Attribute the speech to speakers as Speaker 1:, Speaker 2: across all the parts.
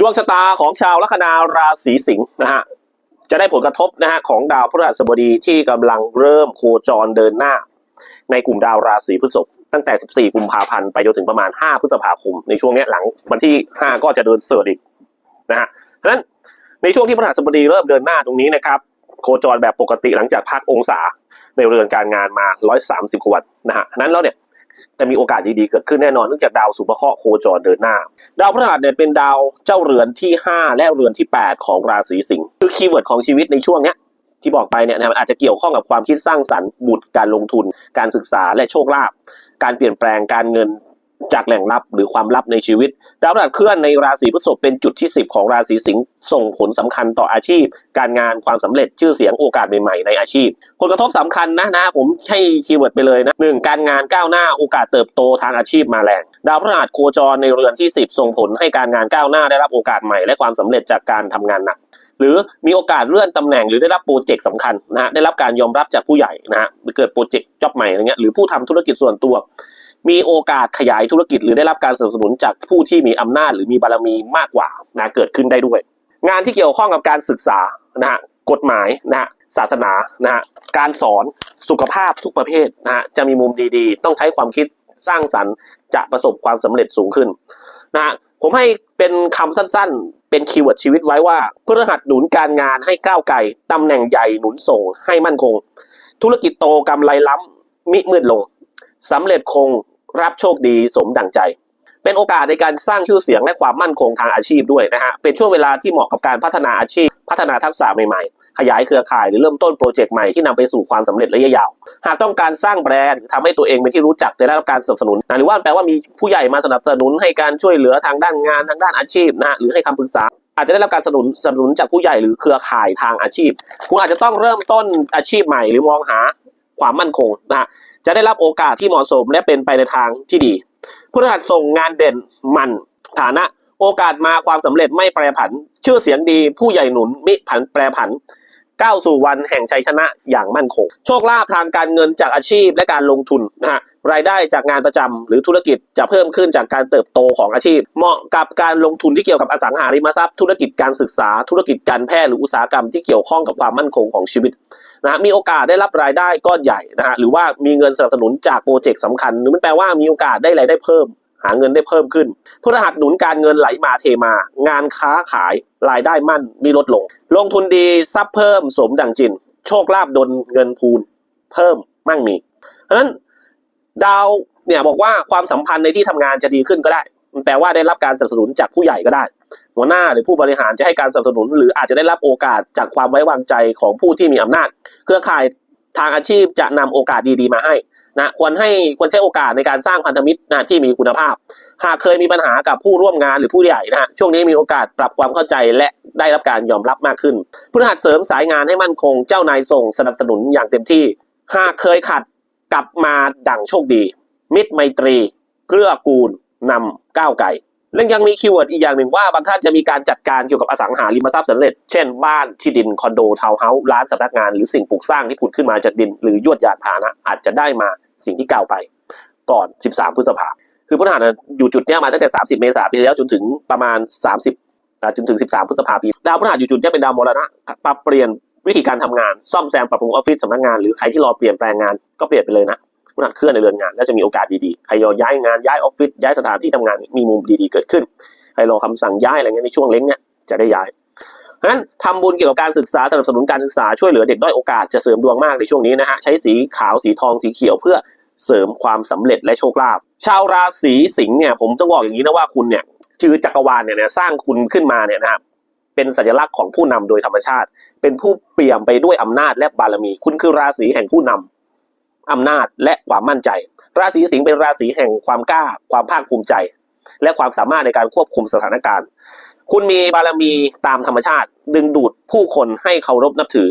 Speaker 1: ดวงชะตาของชาวลัคนาราศีสิงห์นะฮะจะได้ผลกระทบนะฮะของดาวพฤหัสบดีที่กำลังเริ่มโคจรเดินหน้า ในกลุ่มดาวราศีพฤษภตั้งแต่ 14 กุมภาพันธ์ไปจนถึงประมาณ 5 พฤษภาคม ในช่วงนี้หลังวันที่ 5 ก็จะเดินเสิร์ชอีกนะฮะเพราะฉะนั้นในช่วงที่พฤหัสบดีเริ่มเดินหน้าตรงนี้นะครับโคจรแบบปกติหลังจากพักองศาในเรือนการงานมา 130กว่าวันนะฮะฉะนั้นแล้วเนี่ย จะมีโอกาสดีๆ เกิดขึ้นแน่นอนเนื่องจากดาวสุภเคราะห์โคจรเดินหน้า ดาวพฤหัสเนี่ยเป็นดาวเจ้าเรือนที่ 5 และเรือนที่ 8 ของราศีสิงห์คือคีย์เวิร์ดของชีวิตในช่วงเนี้ยที่บอกไปเนี่ยนะมันอาจจะเกี่ยวข้องกับความคิดสร้างสรรค์บุตรการลงทุน การศึกษาและโชคลาภการเปลี่ยนแปลงการเงิน จากแหล่งลับหรือความลับในชีวิต ดาวพฤหัสเคลื่อนในราศีพฤษภเป็นจุดที่ 10 ของราศีสิงห์ส่งผลสำคัญต่ออาชีพ การงานความสำเร็จชื่อเสียงโอกาสใหม่ๆในอาชีพ ผลกระทบสำคัญนะนะผมให้คีย์เวิร์ดไปเลยนะหนึ่งการงานก้าวหน้าโอกาสเติบโตทางอาชีพมาแรงดาวพฤหัสโคจรในเรือนที่ 10 ส่งผลให้การงานก้าวหน้าได้รับโอกาสใหม่และความสำเร็จจากการทำงานหนักหรือมีโอกาสเลื่อนตำแหน่งหรือได้รับโปรเจกต์สำคัญนะฮะได้รับการยอมรับจากผู้ใหญ่นะฮะเกิดโปรเจกต์จ็อบใหม่อะไรเงี้ยหรือผู้ทำธุรกิจส่วนตัว มีโอกาสขยายธุรกิจหรือได้รับการสนับสนุนจากผู้ที่มีอำนาจหรือมีบารมีมากกว่านะเกิดขึ้นได้ด้วย งานที่เกี่ยวข้องกับการศึกษานะฮะกฎหมายนะฮะศาสนานะฮะการสอนสุขภาพทุกประเภทนะฮะจะมีมุมดีๆ ต้องใช้ความคิดสร้างสรรค์จะประสบความสำเร็จสูงขึ้นนะฮะผมให้เป็นคำสั้นๆ เป็นคีย์เวิร์ดชีวิตไว้ว่าพฤหัสหนุนการงานให้ก้าวไกลตำแหน่งใหญ่หนุนส่งให้มั่นคง ธุรกิจโตกำไรล้ำมิมืดลงสำเร็จคง รับโชคดีสมดังใจ เป็นโอกาสในการสร้างชื่อเสียงและความมั่นคงทางอาชีพด้วยนะฮะเป็นช่วงเวลาที่เหมาะกับการพัฒนาอาชีพ พัฒนาทักษะใหม่ๆ ขยายเครือข่ายหรือเริ่มต้นโปรเจกต์ใหม่ที่นำไปสู่ความสำเร็จระยะยาว หากต้องการสร้างแบรนด์ทำให้ตัวเองเป็นที่รู้จักได้รับการสนับสนุนนะหรือว่าแปลว่ามีผู้ใหญ่มาสนับสนุนให้การช่วยเหลือทางด้านงานทางด้านอาชีพนะฮะหรือให้คำปรึกษาอาจจะได้รับการสนับสนุนสนับสนุนจากผู้ใหญ่หรือเครือข่ายทางอาชีพ คุณอาจจะต้องเริ่มต้นอาชีพใหม่หรือมองหา ความมั่นคงนะฮะจะได้รับโอกาสที่เหมาะสมและเป็นไปในทางที่ดีพฤหัสส่งงานเด่นมันฐานะโอกาสมาความสำเร็จไม่แปรผัน ชื่อเสียงดีผู้ใหญ่หนุนมิผันแปรผัน ก้าวสู่วันแห่งชัยชนะอย่างมั่นคง โชคลาภทางการเงินจากอาชีพและการลงทุนนะฮะรายได้จากงานประจำหรือธุรกิจจะเพิ่มขึ้นจากการเติบโตของอาชีพ เหมาะกับการลงทุนที่เกี่ยวกับอสังหาริมทรัพย์ ธุรกิจการศึกษา ธุรกิจการแพทย์หรืออุตสาหกรรมที่เกี่ยวข้องกับความมั่นคงของชีวิต นะมีโอกาสได้รับรายได้ก้อนใหญ่นะฮะหรือว่ามีเงินสนับสนุนจากโปรเจกต์สำคัญหรือมันแปลว่ามีโอกาสได้รายได้เพิ่ม หาเงินได้เพิ่มขึ้นพฤหัสหนุนการเงินไหลมาเทมา งานค้าขายรายได้มั่นมีลดลง ลงทุนดีทรัพย์เพิ่มสมดังจิน โชคลาภดลเงินพูน เพิ่มมั่งมีเพราะนั้นดาวเนี่ยบอกว่าความสัมพันธ์ในที่ทำงานจะดีขึ้นก็ได้ มันแปลว่าได้รับการสนับสนุนจากผู้ใหญ่ก็ได้ หัวหน้าหรือผู้บริหารจะให้การสนับสนุน หรืออาจจะได้รับโอกาสจากความไว้วางใจของผู้ที่มีอำนาจ เครือข่ายทางอาชีพจะนำโอกาสดีๆมาให้นะควรให้ควรใช้โอกาสในการสร้างพันธมิตรนะที่มีคุณภาพ หากเคยมีปัญหากับผู้ร่วมงานหรือผู้ใหญ่นะฮะช่วงนี้มีโอกาสปรับความเข้าใจและได้รับการยอมรับมากขึ้นพฤหัสเสริมสายงานให้มั่นคงเจ้านายส่งสนับสนุนอย่างเต็มที่ หากเคยขัดกลับมาดั่งโชคดี มิตรไมตรี เกื้อกูลนำก้าวไก ลเรื่องยังมีคีย์เวิร์ดอีกอย่างหนึ่งว่าบางท่านจะมีการจัดการเกี่ยวกับอสังหาริมทรัพย์สำเร็จ เช่นบ้านที่ดินคอนโดทาวน์เฮาส์ร้านสำนักงาน หรือสิ่งปลูกสร้างที่ผุดขึ้นมาจากดิน หรือยวดยานพาหนะ อาจจะได้มาสิ่งที่กล่าวไปก่อน 13 พฤษภาคือพฤหัสน่ะอยู่จุดเนี้ยมาตั้งแต่ 30 เมษายนปีแล้วจนถึงประมาณ 30จนถึง 13 พฤษภาปีดาวพฤหัสอยู่จุดเนี้ยเป็นดาวมรณะปรับเปลี่ยนวิธีการทำงานซ่อมแซมปรับปรุงออฟฟิศสำนักงานหรือใครที่รอเปลี่ยนแปลงงานก็เปลี่ยนไปเลยนะ พฤหัสเคลื่อนในเรือนงาน แล้วจะมีโอกาสดีๆใครย้ายงานย้ายออฟฟิศย้ายสถานที่ทำงานมีมุมดีๆเกิดขึ้นใครรอคำสั่งย้ายอะไรเงี้ยในช่วงเล้งเนี่ยจะได้ย้ายเพราะฉะนั้นทำบุญเกี่ยวกับการศึกษาสนับสนุนการศึกษาช่วยเหลือเด็กด้อยโอกาสจะเสริมดวงมากในช่วงนี้นะฮะใช้สีขาวสีทองสีเขียวเพื่อเสริมความสำเร็จและโชคลาภชาวราศีสิงห์เนี่ยผมต้องบอกอย่างนี้นะว่าคุณเนี่ยคือจักรวาลเนี่ยสร้างคุณขึ้นมาเนี่ยนะครับเป็นสัญลักษณ์ของผู้นำโดยธรรมชาติ เป็นผู้เปี่ยมไปด้วยอำนาจและบารมี คุณคือราศีแห่งผู้นำ อำนาจและความมั่นใจ ราศีสิงห์เป็นราศีแห่งความกล้า ความภาคภูมิใจ และความสามารถในการควบคุมสถานการณ์ คุณมีบารมีตามธรรมชาติ ดึงดูดผู้คนให้เคารพนับถือ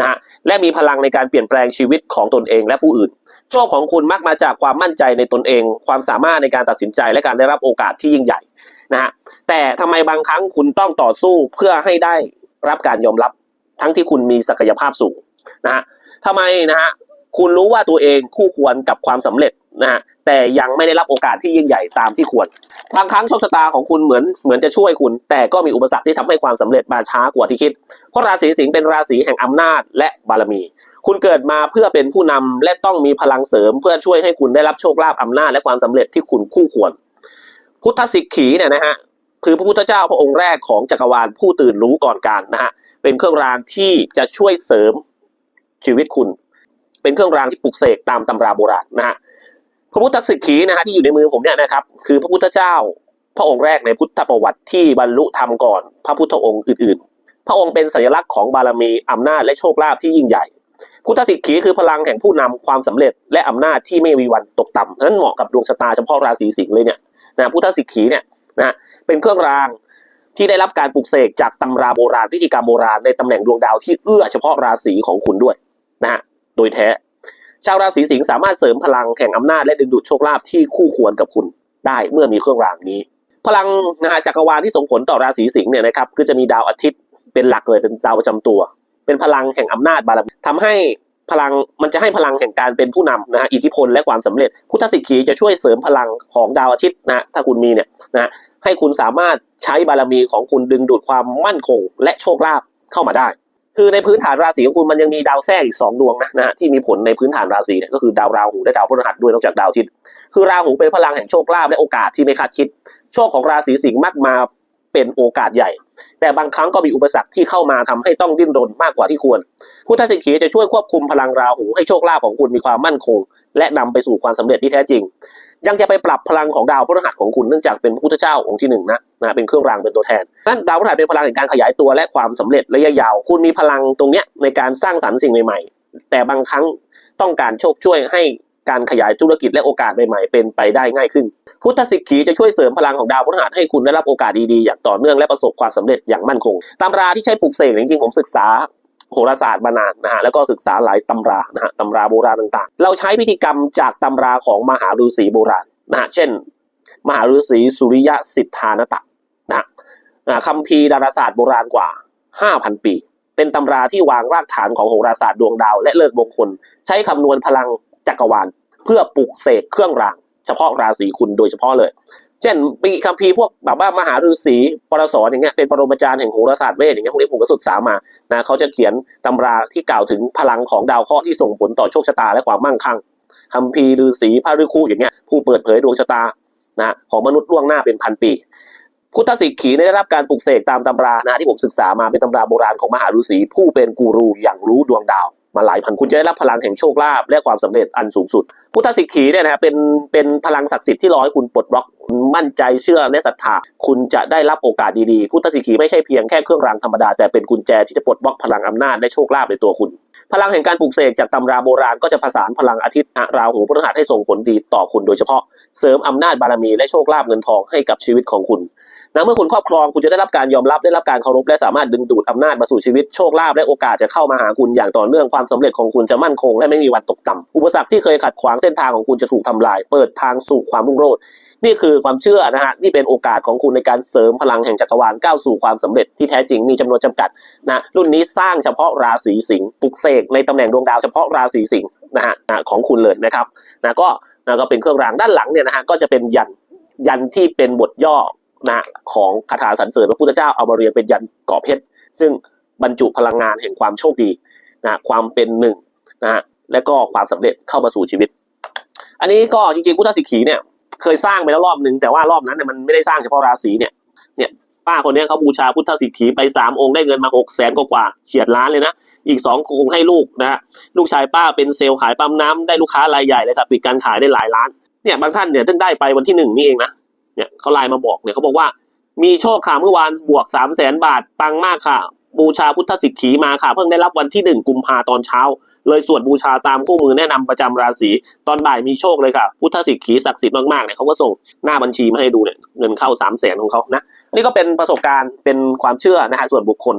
Speaker 1: นะฮะและมีพลังในการเปลี่ยนแปลงชีวิตของตนเองและผู้อื่น โชคของคุณมักมาจากความมั่นใจในตนเอง ความสามารถในการตัดสินใจและการได้รับโอกาสที่ยิ่งใหญ่นะฮะแต่ทำไมบางครั้งคุณต้องต่อสู้เพื่อให้ได้รับการยอมรับทั้งที่คุณมีศักยภาพสูงนะฮะทำไมนะฮะ คุณรู้ว่าตัวเองคู่ควรกับความสำเร็จนะฮะแต่ยังไม่ได้รับโอกาสที่ยิ่งใหญ่ตามที่ควร บางครั้งโชคชะตาของคุณเหมือนเหมือนจะช่วยคุณ แต่ก็มีอุปสรรคที่ทำให้ความสำเร็จมาช้ากว่าที่คิด เพราะราศีสิงห์เป็นราศีแห่งอำนาจและบารมี คุณเกิดมาเพื่อเป็นผู้นำและต้องมีพลังเสริม เพื่อช่วยให้คุณได้รับโชคลาภอำนาจและความสำเร็จที่คุณคู่ควร พุทธสิกขีเนี่ยนะฮะคือพระพุทธเจ้าพระองค์แรกของจักรวาลผู้ตื่นรู้ก่อนการนะฮะเป็นเครื่องรางที่จะช่วยเสริมชีวิตคุณ เป็นเครื่องรางที่ปลุกเสกตามตำราโบราณนะฮะพระพุทธสิกขีนะฮะที่อยู่ในมือผมเนี่ยนะครับคือพระพุทธเจ้าพระองค์แรกในพุทธประวัติที่บรรลุธรรมก่อน พระพุทธองค์อื่นๆ พระองค์เป็นสัญลักษณ์ของบารมีอำนาจและโชคลาภที่ยิ่งใหญ่ พุทธสิกขีคือพลังแห่งผู้นำความสำเร็จและอำนาจที่ไม่มีวันตกต่ำนั้นเหมาะกับดวงชะตาเฉพาะราศีสิงห์เลยเนี่ยนะพุทธสิกขีเนี่ยนะเป็นเครื่องรางที่ได้รับการปลุกเสกจากตำราโบราณพิธีกรรมโบราณในตำแหน่งดวงดาวที่เอื้อเฉพาะราศีของคุณด้วยนะฮะ โดยแท้ ชาวราศีสิงห์สามารถเสริมพลังแห่งอำนาจและดึงดูดโชคลาภที่คู่ควรกับคุณได้เมื่อมีเครื่องรางนี้ พลังนะฮะจักรวาลที่ส่งผลต่อราศีสิงห์เนี่ยนะครับคือจะมีดาวอาทิตย์เป็นหลักเลยเป็นดาวประจำตัว เป็นพลังแห่งอำนาจบารมีทำให้พลังมันจะให้พลังแห่งการเป็นผู้นำนะฮะอิทธิพลและความสำเร็จ พุทธสิกขีจะช่วยเสริมพลังของดาวอาทิตย์นะถ้าคุณมีเนี่ยนะให้คุณสามารถใช้บารมีของคุณดึงดูดความมั่นคง และโชคลาภเข้ามาได้ คือในพื้นฐานราศีของคุณมันยังมีดาวแทรกอีกสองดวงนะนะฮะที่มีผลในพื้นฐานราศีเนี่ยก็คือดาวราหูและดาวพฤหัสด้วยนอกจากดาวอาทิตย์คือราหูเป็นพลังแห่งโชคลาภและโอกาสที่ไม่คาดคิด โชคของราศีสิงห์มักมาเป็นโอกาสใหญ่ แต่บางครั้งก็มีอุปสรรคที่เข้ามาทำให้ต้องดิ้นรนมากกว่าที่ควร พุทธสิกขีจะช่วยควบคุมพลังราหูให้โชคลาภของคุณมีความมั่นคง และนำไปสู่ความสำเร็จที่แท้จริง ยังจะไปปรับพลังของดาวพฤหัสของคุณเนื่องจากเป็นพุทธเจ้าองค์ที่หนึ่งนะนะเป็นเครื่องรางเป็นตัวแทนนั้นดาวพฤหัสเป็นพลังแห่งการขยายตัวและความสำเร็จระยะยาว คุณมีพลังตรงเนี้ยในการสร้างสรรค์สิ่งใหม่ๆ แต่บางครั้งต้องการโชคช่วยให้ การขยายธุรกิจและโอกาสใหม่ๆ เป็นไปได้ง่ายขึ้น พุทธสิกขีจะช่วยเสริมพลังของดาวพฤหัสให้คุณได้รับโอกาสดีๆ อย่างต่อเนื่องและประสบความสำเร็จอย่างมั่นคงตำราที่ใช้ปลุกเสกจริงๆผมศึกษาโหราศาสตร์มานานนะฮะแล้วก็ศึกษาหลายตำรานะฮะตำราโบราณต่างๆ เราใช้พิธีกรรมจากตำราของมหาฤาษีโบราณนะฮะเช่น มหาฤาษีสุริยะสิทธานตะนะฮะคัมภีดาราศาสตร์โบราณกว่า 5,000 ปี เป็นตำราที่วางรากฐานของโหราศาสตร์ดวงดาวและเลิกมงคล ใช้คำนวณพลัง จักรวาล เพื่อปลุกเสกเครื่องราง เฉพาะราศีคุณโดยเฉพาะเลย เช่นปีคัมภีร์พวกแบบว่ามหาฤาษีปรสรอย่างเงี้ยเป็นปรมาจารย์แห่งโหราศาสตร์เวทอย่างเงี้ยพวกนี้ผมก็ศึกษามานะเขาจะเขียนตำราที่กล่าวถึงพลังของดาวเคราะห์ที่ส่งผลต่อโชคชะตาและความมั่งคั่งคัมภีร์ฤาษีพระฤาคุอย่างเงี้ยผู้เปิดเผยดวงชะตานะของมนุษย์ล่วงหน้าเป็นพันปีพุทธสิกขีได้รับการปลุกเสกตามตำรานะที่ผมศึกษามาเป็นตำราโบราณของมหาฤาษีผู้เป็นกูรูอย่างรู้ดวงดาว มาหลายพันคุณจะได้รับพลังแห่งโชคลาภและความสำเร็จอันสูงสุด พุทธสิกขีเนี่ยนะครับเป็นเป็นพลังศักดิ์สิทธิ์ที่รอให้คุณปลดล็อกมั่นใจเชื่อและศรัทธาคุณจะได้รับโอกาสดีๆ พุทธสิกขีไม่ใช่เพียงแค่เครื่องรางธรรมดาแต่เป็นกุญแจที่จะปลดล็อกพลังอำนาจและโชคลาภในตัวคุณ พลังแห่งการปลุกเสกจากตำราโบราณก็จะผสานพลังอาทิตย์ราหูพฤหัสให้ส่งผลดีต่อคุณโดยเฉพาะ เสริมอำนาจบารมีและโชคลาภเงินทองให้กับชีวิตของคุณ นะเมื่อคุณครอบครองคุณจะได้รับการยอมรับได้รับการเคารพและสามารถดึงดูดอำนาจมาสู่ชีวิตโชคลาภและโอกาสจะเข้ามาหาคุณอย่างต่อเนื่องความสำเร็จของคุณจะมั่นคงและไม่มีวันตกต่ำอุปสรรคที่เคยขัดขวางเส้นทางของคุณจะถูกทำลาย เปิดทางสู่ความรุ่งโรจน์นี่คือความเชื่อนะฮะนี่เป็นโอกาสของคุณในการเสริมพลังแห่งจักรวาลก้าวสู่ความสำเร็จที่แท้จริงมีจำนวนจำกัดนะรุ่นนี้สร้างเฉพาะราศีสิงห์ปลุกเสกในตำแหน่งดวงดาวเฉพาะราศีสิงห์นะฮะอะของคุณเลยนะครับนะก็นะก็เป็นเครื่องรางด้านหลังเนี่ยนะฮะก็จะเป็นยันยันที่เป็นบทย่อ นะ ของคาถาสรรเสริญพระพุทธเจ้าเอามาเรียงเป็นยันเกาะเพชร ซึ่งบรรจุพลังงานแห่งความโชคดีนะความเป็นหนึ่งนะฮะและก็ความสำเร็จเข้ามาสู่ชีวิต อันนี้ก็จริงๆพุทธสิกขีเนี่ยเคยสร้างไปแล้วรอบหนึ่งแต่ว่ารอบนั้นเนี่ยมันไม่ได้สร้างเฉพาะราศีเนี่ยเนี่ยป้าคนนี้เขาบูชาพุทธสิกขีไปสามองค์ได้เงินมาหกแสนกว่าเฉียดล้านเลยนะ อีกสององให้ลูกนะฮะลูกชายป้าเป็นเซลล์ขายปั๊มน้ำได้ลูกค้ารายใหญ่เลยครับปิดการขายได้หลายล้านเนี่ยบางท่านเนี่ยเพิ่ได้ไปวันที่หนึ่งนี่เองนะ เนี่ยเขาไลน์มาบอกเนี่ยเขาบอกว่า มีโชคค่ะเมื่อวานบวกสามแสนบาทปังมากค่ะ บูชาพุทธสิกขีมาค่ะ เพิ่งได้รับวันที่หนึ่งกุมภาตอนเช้า เลยสวดบูชาตามคู่มือแนะนำประจำราศีตอนบ่ายมีโชคเลยค่ะ พุทธสิกขีศักดิ์สิทธิ์มากๆเนี่ยเขาก็ส่งหน้าบัญชีมาให้ดูเนี่ยเงินเข้าสามแสนของเขานะนี่ก็เป็นประสบการณ์เป็นความเชื่อนะฮะส่วนบุคคล